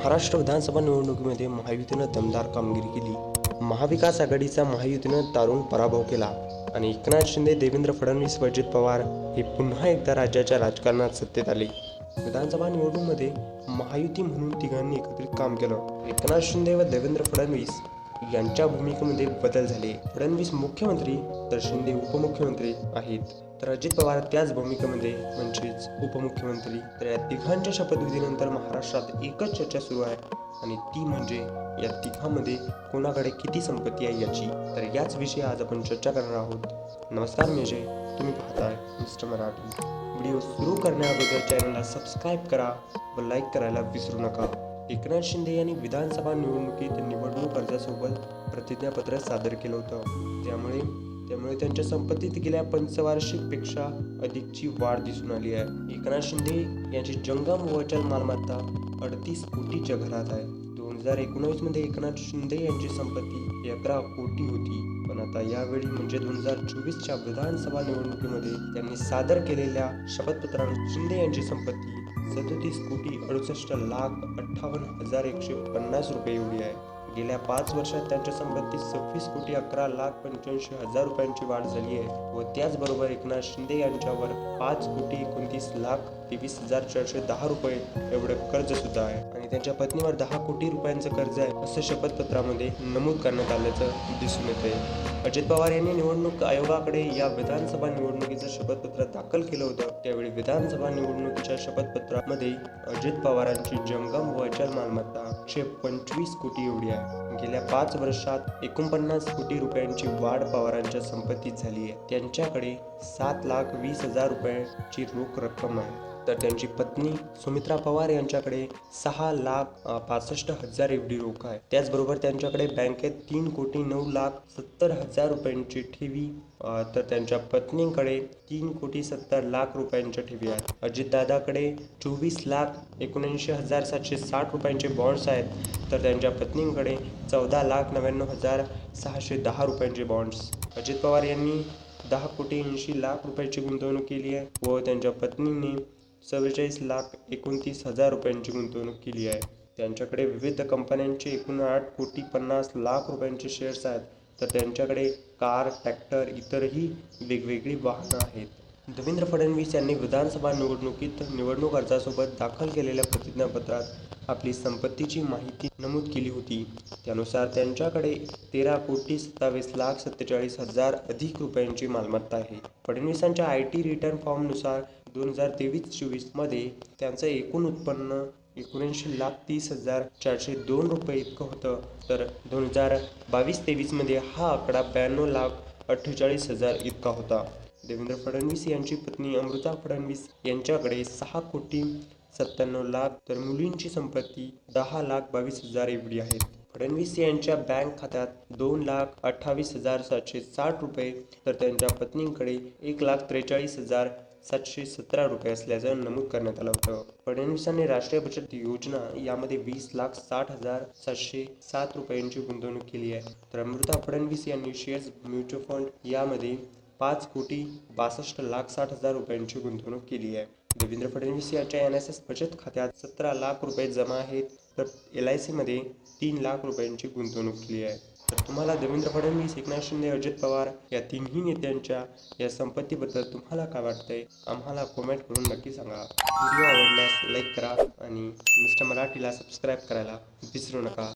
महाराष्ट्र विधानसभा निवडणुकीमध्ये महायुतीनं दमदार कामगिरी केली. महाविकास आघाडीचा महायुतीनं तारून पराभव केला आणि एकनाथ शिंदे देवेंद्र फडणवीस व अजित पवार हे पुन्हा एकदा राज्याच्या राजकारणात सत्तेत आले. विधानसभा निवडणुकीमध्ये महायुती म्हणून तिघांनी एकत्रित काम केलं. एकनाथ शिंदे व देवेंद्र फडणवीस यांच्या भूमिकेमध्ये बदल झाले. फडणवीस मुख्यमंत्री तर शिंदे उपमुख्यमंत्री आहेत. तर अजित पवार त्याच भूमिकेमध्ये म्हणजेच उपमुख्यमंत्री. तर या तिघांच्या शपथविधीनंतर महाराष्ट्रात एकच चर्चा सुरू आहे आणि ती म्हणजे या तिघांमध्ये कोणाकडे किती संपत्ती आहे याची. तर याच विषयी आज आपण चर्चा करणार आहोत. नमस्कार मी अजय. तुम्ही पाहताय मिस्टर मराठी. व्हिडिओ सुरू करण्याअगोदर चॅनलला सबस्क्राईब करा व लाईक करायला विसरू नका. एकनाथ शिंदे यांनी विधानसभा निवडणुकीत निवडणूक अर्जासोबत प्रतिज्ञापत्र सादर केलं होतं. त्यामुळे त्यामुळे त्यांच्या संपत्तीत गेल्या पंचवार्षिकपेक्षा अधिकची वाढ दिसून आली आहे. एकनाथ शिंदे यांची जंगम व अचल मालमत्ता अडतीस कोटी घरात आहे. दोन हजार एकोणावीसमध्ये एकनाथ शिंदे यांची संपत्ती अकरा कोटी होती. पण आता यावेळी म्हणजे दोन हजार चोवीसच्या विधानसभा निवडणुकीमध्ये त्यांनी सादर केलेल्या शपथपत्रात शिंदे यांची संपत्ती सदतीस कोटी अडुसष्ट लाख अठ्ठावन्न हजार एकशे पन्नास रुपये एवढी आहे. गेल्या पाच वर्षात त्यांच्या संपत्तीत सव्वीस कोटी अकरा लाख पंच्याऐंशी हजार रुपयांची वाढ झाली आहे व त्याचबरोबर एकनाथ शिंदे यांच्यावर पाच कोटी एकोणतीस लाख तेवीस हजार चारशे दहा रुपये एवढं कर्ज सुद्धा आहे. आणि त्यांच्या पत्नीवर दहा कोटी रुपयांचं कर्ज आहे असं शपथपत्रामध्ये नमूद करण्यात आल्याचं दिसून येते अजित पवार यांनी निवडणूक आयोगाकडे या विधानसभा निवडणुकीचं शपथपत्र दाखल केलं होतं. त्यावेळी विधानसभा निवडणुकीच्या शपथपत्रामध्ये अजित पवारांची जंगम व अचल मालमत्ता एकशे पंचवीस कोटी एवढी आहे. गेल्या पाच वर्षात एकोणपन्नास कोटी रुपयांची वाढ पवारांच्या संपत्तीत झाली आहे. त्यांच्याकडे सात लाख वीस हजार रुपयांची रोख रक्कम आहे. तर त्यांची पत्नी सुमित्रा पवार यांच्याकडे सहा लाख पासष्ट हजार एवढी रोख आहे. त्याचबरोबर त्यांच्याकडे बँकेत तीन कोटी नऊ लाख सत्तर हजार रुपयांची ठेवी तर त्यांच्या पत्नीकडे तीन कोटी सत्तर लाख रुपयांच्या ठेवी आहेत. अजितदादाकडे चोवीस लाख एकोणऐंशी हजार सातशे साठ रुपयांचे बॉन्ड्स आहेत. तर त्यांच्या पत्नीकडे चौदा लाख नव्याण्णव हजार सहाशे दहा रुपयांचे बॉन्ड्स अजित पवार यांनी दहा कोटी ऐंशी लाख रुपयाची गुंतवणूक केली आहे व त्यांच्या पत्नीने चव्वेचाळीस लाख एकोणतीस हजार रुपयांची गुंतवणूक केली आहे. त्यांच्याकडे विविध कंपन्यांचे एकूण आठ कोटी पन्नास लाख रुपयांचे शेअर्स आहेत. तर त्यांच्याकडे कार ट्रॅक्टर इतरही वेगवेगळी वाहनं आहेत. देवेंद्र फडणवीस यांनी विधानसभा निवडणुकीत निवडणूक अर्जासोबत दाखल केलेल्या प्रतिज्ञापत्रात आपली संपत्तीची माहिती नमूद केली होती. त्यानुसार त्यांच्याकडे तेरा कोटी सत्तावीस लाख सत्तेचाळीस हजार अधिक रुपयांची मालमत्ता आहे. फडणवीसांच्या आय टी रिटर्न फॉर्मनुसार दोन हजार तेवीस चोवीसमध्ये त्यांचं एकूण उत्पन्न एकोणऐंशी लाख तीस हजार चारशे दोन रुपये इतकं होतं. तर दोन हजार बावीस तेवीसमध्ये हा आकडा ब्याण्णव लाख अठ्ठेचाळीस हजार इतका होता. देवेंद्र फडणवीस यांची पत्नी अमृता फडणवीस यांच्याकडे सहा कोटी सत्त्याण्णव लाख तर मुलींची संपत्ती दहा लाख बावीस हजार एवढी आहे. फडणवीस यांच्या बँक खात्यात दोन लाख अठ्ठावीस हजार सातशे साठ रुपये तर त्यांच्या पत्नीकडे एक लाख त्रेचाळीस हजार सातशे सतरा रुपये असल्याचं नमूद करण्यात आलं होतं. फडणवीसांनी राष्ट्रीय बचत योजना यामध्ये वीस लाख साठ हजार सातशे सात रुपयांची गुंतवणूक केली आहे. तर अमृता फडणवीस यांनी शेअर्स म्युच्युअल फंड यामध्ये पाच कोटी बासष्ट लाख साठ हजार रुपयांची गुंतवणूक केली आहे. देवेंद्र फडणवीस यांच्या एन एस एस बचत खात्यात सतरा लाख रुपये जमा आहेत. तर एल आय सीमध्ये तीन लाख रुपयांची गुंतवणूक केली आहे. तर तुम्हाला देवेंद्र फडणवीस एकनाथ शिंदे अजित पवार या तिन्ही नेत्यांच्या या संपत्तीबद्दल तुम्हाला काय वाटतंय आम्हाला कमेंट करून नक्की सांगा. व्हिडिओ आवडल्यास लाईक करा आणि मिस्टर मराठीला सबस्क्राईब करायला विसरू नका.